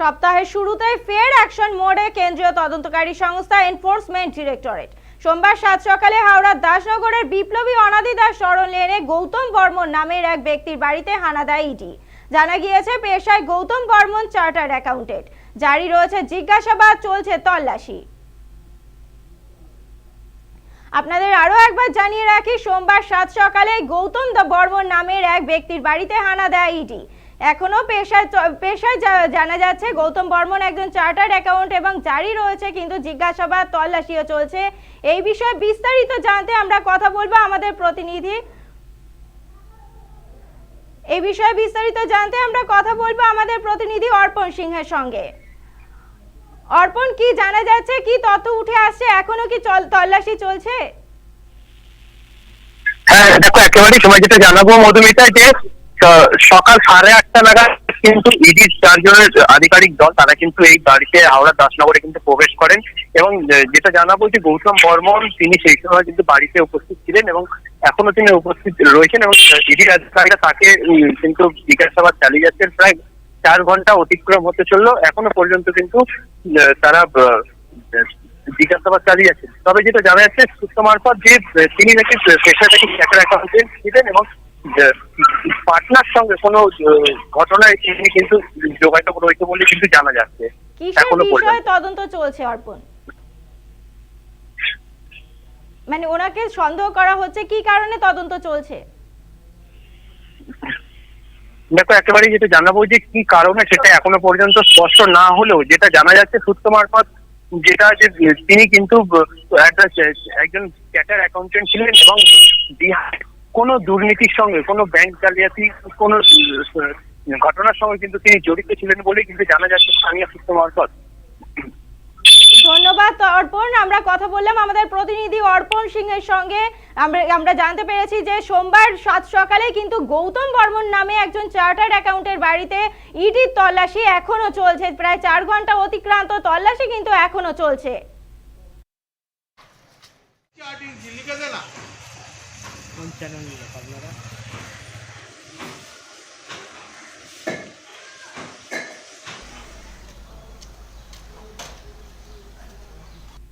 সপ্তাহের শুরুতেই ফের অ্যাকশন মোডে কেন্দ্রীয় তদন্তকারী সংস্থা এনফোর্সমেন্ট ডিরেক্টরেট। সোমবার সাত সকালে হাওড়ার দাসনগরের বিপ্লবী অনাদি দাস সরণ লেনে গৌতম বর্মন নামের এক ব্যক্তির বাড়িতে হানা দেয় ইডি। জানা গিয়েছে, পেশায় গৌতম বর্মন চার্টার্ড অ্যাকাউন্টেন্ট। জারি রয়েছে, জিজ্ঞাসাবাদ চলছে তল্লাশি। আপনাদের আরও একবার জানিয়ে রাখি, সোমবার সাত সকালে গৌতম দা বর্মন নামের এক ব্যক্তির বাড়িতে হানা দেয় ইডি। এখনও পেশায় পেশায় জানা যাচ্ছে গৌতম বর্মন একজন চার্টার্ড অ্যাকাউন্ট এবং জারি রয়েছে কিন্তু জিজ্ঞাসাবাদ তল্লাশিও চলছে। এই বিষয়ে বিস্তারিত জানতে আমরা কথা বলব আমাদের প্রতিনিধি। এই বিষয়ে বিস্তারিত জানতে আমরা কথা বলব আমাদের প্রতিনিধি অর্পণ সিংহের সঙ্গে। অর্পণ, কি জানা যাচ্ছে? কি তথ্য উঠে আসছে? এখনও কি তল্লাশি চলছে? হ্যাঁ দেখো, একেবারেই সময় যেটা জানাব মধুমিতা যে সকাল সাড়ে আটটা নাগাদ কিন্তু ইডির চারজনের আধিকারিক দল, তারা কিন্তু এই বাড়িতে হাওড়া দাসনগরে কিন্তু প্রবেশ করেন এবং যেটা জানাব যে গৌতম বর্মন, তিনি সেই সময় কিন্তু বাড়িতে উপস্থিত ছিলেন এবং এখনও তিনি উপস্থিত রয়েছেন এবং ইডির আধিকারিকরা তাকে কিন্তু জিজ্ঞাসাবাদ চালিয়ে যাচ্ছেন। প্রায় চার ঘণ্টা অতিক্রম হতে চলল, এখনও পর্যন্ত কিন্তু তারা জিজ্ঞাসাবাদ চালিয়ে যাচ্ছেন। তবে যেটা জানা যাচ্ছে সূত্র মারফত যে, তিনি নাকি পেশা চাকরি অ্যাকাউন্টেন্ট ছিলেন এবং পার্টনার সঙ্গে কোনো ঘটনায় তিনি কিন্তু যোগাযোগ রয়েছে বলে কিন্তু জানা যাচ্ছে। এখনও পর্যন্ত। তদন্ত চলছে অর্পণ? মানে ওনাকে সন্দেহ করা হচ্ছে কি কারণে তদন্ত চলছে? দেখো একেবারেই যেটা জানাব যে কি কারণে সেটা এখনও পর্যন্ত স্পষ্ট না হলেও যেটা জানা যাচ্ছে সূত্র মারফত যেটা যে তিনি কিন্তু একজন ক্যাটার অ্যাকাউন্টেন্ট ছিলেন এবং বিহার কোনো দুর্নীতির সঙ্গে কোনো ব্যাংক জালিয়াতি কোনো ঘটনার সঙ্গে কিন্তু তিনি জড়িত ছিলেন বলেই কিন্তু জানা যাচ্ছে স্থানীয় সূত্র মারফত। ধন্যবাদ অর্পণ। আমরা কথা বললাম আমাদের প্রতিনিধি অর্পণ সিং এর সঙ্গে। আমরা আমরা জানতে পেরেছি যে সোমবার সাত সকালে কিন্তু গৌতম বর্মন নামে একজন চার্টার্ড অ্যাকাউন্টের বাড়িতে ইডির তল্লাশি এখনও চলছে। প্রায় চার ঘণ্টা অতিক্রান্ত তল্লাশি কিন্তু এখনও চলছে। কোন চ্যানেল নিয়ে আপনারা।